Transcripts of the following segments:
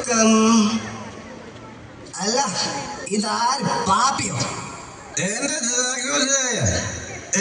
Welcome അല്ല ഇതാര്? പാപ്പിയോ? എന്റെ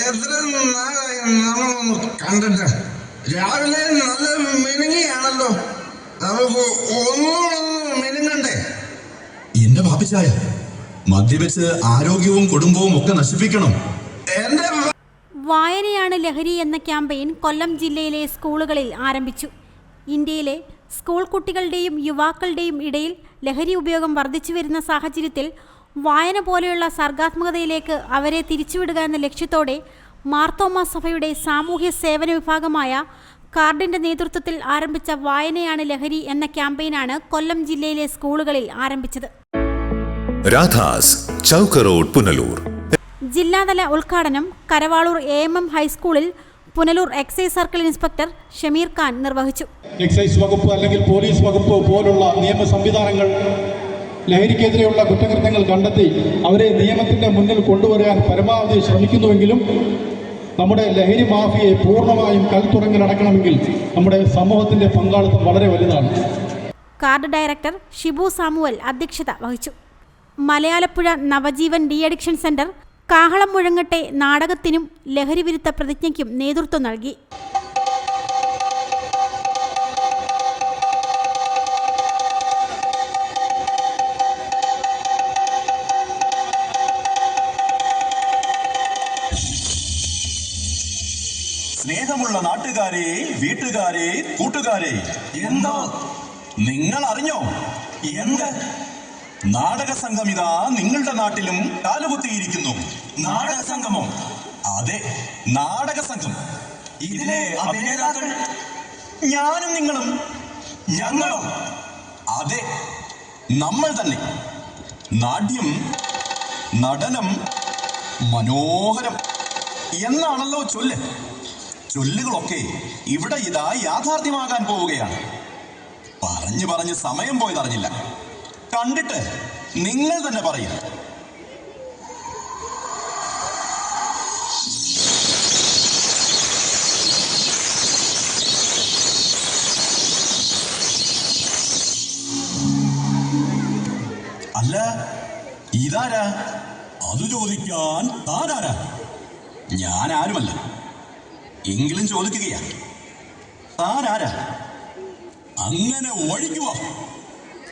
എത്ര നാളായി നമ്മളൊന്ന് കണ്ടിട്ട് രാവിലെ നല്ല മിനുങ്ങിയാണല്ലോ. നമുക്ക് ഒന്നുകൂടെ മിനുങ്ങണ്ടേ? എന്റെ പാപ്പിച്ചായ മദ്യപിച്ച് ആരോഗ്യവും കുടുംബവും ഒക്കെ നശിപ്പിക്കണം. എന്റെ വായനയാണ് ലഹരി എന്ന ക്യാമ്പയിൻ കൊല്ലം ജില്ലയിലെ സ്കൂളുകളിൽ ആരംഭിച്ചു. ഇന്ത്യയിലെ സ്കൂൾ കുട്ടികളുടെയും യുവാക്കളുടെയും ഇടയിൽ ലഹരി ഉപയോഗം വർദ്ധിച്ചു വരുന്ന സാഹചര്യത്തിൽ വായന പോലെയുള്ള സർഗാത്മകതയിലേക്ക് അവരെ തിരിച്ചുവിടുക എന്ന ലക്ഷ്യത്തോടെ മാർത്തോമ സഭയുടെ സാമൂഹ്യ സേവന വിഭാഗമായ കാർഡിന്റെ നേതൃത്വത്തിൽ ആരംഭിച്ച വായനയാണ് ലഹരി എന്ന ക്യാമ്പയിനാണ് കൊല്ലം ജില്ലയിലെ സ്കൂളുകളിൽ ആരംഭിച്ചത്. രാധാസ് ചൗക്ക് റോഡ് പുനലൂർ. ജില്ലാതല ഉദ്ഘാടനം കരവാളൂർ എ എം എം ഹൈസ്കൂളിൽ Punalur excise circle inspector Shameer Khan നിർവഹിച്ചു. എക്സൈസ് വകുപ്പ് അല്ലെങ്കിൽ പോലീസ് വകുപ്പ് പോലുള്ള നിയമ സംവിധാനങ്ങൾ ലഹരിക്കെതിരെയുള്ള കുറ്റകൃത്യങ്ങൾ കണ്ടെത്തി അവരെ നിയമത്തിന്റെ മുന്നിൽ കൊണ്ടുവരാൻ പരമാവധി ശ്രമിക്കുന്നുവെങ്കിലും നമ്മുടെ ലഹരി മാഫിയെ പൂർണമായും കൽത്തുറങ്ങിലടക്കണമെങ്കിൽ നമ്മുടെ സമൂഹത്തിന്റെ പങ്കാളിത്തം വളരെ വലുതാണ്. കാർഡ് ഡയറക്ടർ ഷിബു സാമുവൽ അധ്യക്ഷത വഹിച്ചു. Malayalapuzha Navajeevan de addiction centre കാഹളം മുഴങ്ങട്ടെ നാടകത്തിനും ലഹരി വിരുദ്ധ പ്രതിജ്ഞയ്ക്കും നേതൃത്വം നൽകി. സ്നേഹമുള്ള നാട്ടുകാരെ വീട്ടുകാരെ കൂട്ടുകാരെ എന്തോ നിങ്ങൾ അറിഞ്ഞോ? എന്ത് നാടക സംഘം ഇതാ നിങ്ങളുടെ നാട്ടിലും കാലുകുത്തിയിരിക്കുന്നു. നാടക സംഘമോ അതെ നാടക സംഘം ഇതിലെ അഭിനേതാക്കൾ ഞാനും നിങ്ങളും. ഞങ്ങളും. അതെ നമ്മൾ തന്നെ. നാട്യം നടനം മനോഹരം. എന്നാണല്ലോ ചൊല്ല്. ചൊല്ലുകളൊക്കെ ഇവിടെ ഇതാ യാഥാർത്ഥ്യമാകാൻ പോവുകയാണ്. പറഞ്ഞു പറഞ്ഞ് സമയം പോയതറിഞ്ഞില്ല. കണ്ടിട്ട് നിങ്ങൾ തന്നെ പറയും. അല്ല ഇതാരാ? അത് ചോദിക്കാൻ താനാരാ? ഞാൻ ആരുമല്ല എങ്കിലും ചോദിക്കുകയാ താനാരാ? അങ്ങനെ ഒഴിക്കുക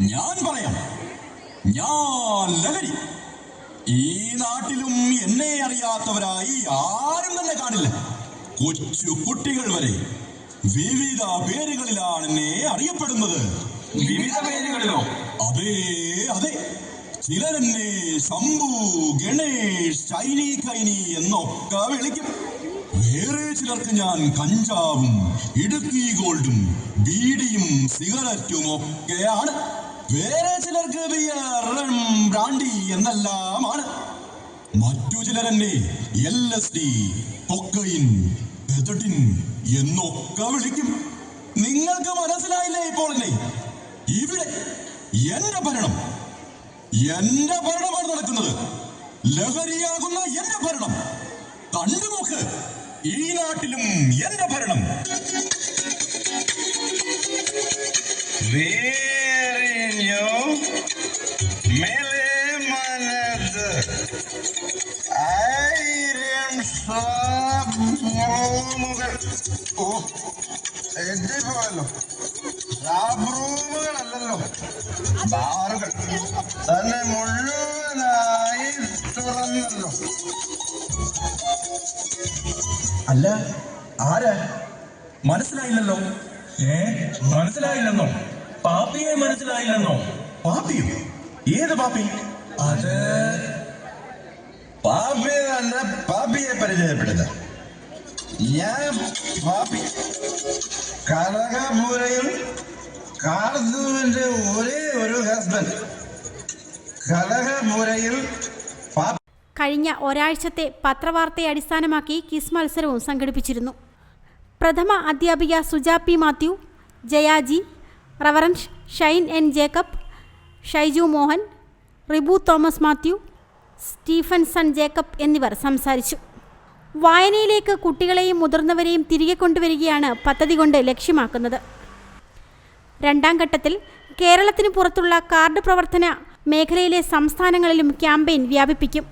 ഞാൻ പറയാം. ഞാൻ ലഹരി. ഈ നാട്ടിലും എന്നെ അറിയാത്തവരായി ആരും തന്നെ കാണില്ല. കൊച്ചു കുട്ടികൾ വരെ വിവിധ പേരുകളിലാണ് എന്നെ അറിയപ്പെടുന്നത്. വിവിധ പേരുകളിലോ? അതെ അതെ. ചിലരെന്നെ ശംഭു ഗണേഷ് ചൈനി കൈനി എന്നൊക്കെ വിളിക്കും. വേറെ ചിലർക്ക് ഞാൻ കഞ്ചാവും ഇടുക്കി ഗോൾഡും ബീഡിയും സിഗരറ്റും ഒക്കെയാണ് വേറെ ചിലർക്ക് ബിയർ ബ്രാൻഡി എന്നെല്ലാമാണ്. മറ്റു ചിലരെന്നെ L S D cocaine pethidine എന്നൊക്കെ വിളിക്കും. നിങ്ങൾക്ക് മനസ്സിലായില്ലേ ഇപ്പോൾ എന്നെ? ഇവിടെ എന്റെ ഭരണം. എന്റെ ഭരണമാണ് നടക്കുന്നത്. ലഹരിയാകുന്ന എന്റെ ഭരണം. കണ്ടുനോക്ക് ഈ നാട്ടിലും എന്റെ ഭരണം. മനത് ആയിരം ഓ ബാറുകൾ തന്നെ മുഴുവനായി തുറന്നല്ലോ അല്ല ആരാ? മനസ്സിലായില്ലല്ലോ. ഏ മനസ്സിലായില്ലെന്നോ? പാപ്പിയെ മനസ്സിലായില്ലെന്നോ? പാപ്പിയോ? ഏത് പാപ്പി? അത് പാപ്പിയെ തന്നെ പാപ്പിയെ പരിചയപ്പെടുത്ത ഞാൻ പാപ്പി. കനകപൂരയും കാർത്തുവിന്റെ ഒരേ ഒരു ഹസ്ബൻഡ് കനകപൂരയിൽ കഴിഞ്ഞ ഒരാഴ്ചത്തെ പത്രവാർത്തയെ അടിസ്ഥാനമാക്കി കിസ് മത്സരവും സംഘടിപ്പിച്ചിരുന്നു. പ്രഥമ അധ്യാപിക Suja P Mathew Jayaji reverend Shine N Jacob Shaiju Mohan Ribu Thomas Mathew Stephen Stephenson Jacob എന്നിവർ സംസാരിച്ചു. വായനയിലേക്ക് കുട്ടികളെയും മുതിർന്നവരെയും തിരികെ കൊണ്ടുവരികയാണ് പദ്ധതി കൊണ്ട് ലക്ഷ്യമാക്കുന്നത്. രണ്ടാം ഘട്ടത്തിൽ കേരളത്തിന് പുറത്തുള്ള കാർഡ് പ്രവർത്തന മേഖലയിലെ സംസ്ഥാനങ്ങളിലും ക്യാമ്പയിൻ വ്യാപിപ്പിക്കും.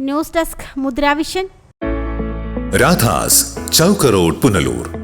News desk Mudra Vision. Radhas ചൗക്കറോഡ് Punalur.